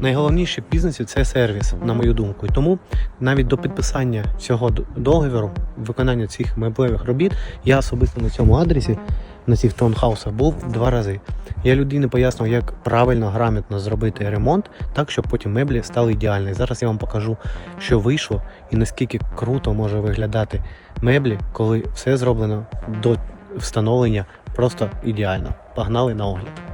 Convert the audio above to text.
найголовніше в бізнесі це сервіс, на мою думку. І тому навіть до підписання цього договору, виконання цих меблевих робіт, я особисто на цьому адресі, на цих таунхаусах був два рази. Я людині пояснив, як правильно, грамотно зробити ремонт, так щоб потім меблі стали ідеальні. Зараз я вам покажу, що вийшло і наскільки круто може виглядати меблі, коли все зроблено до встановлення просто ідеально. Погнали на огляд.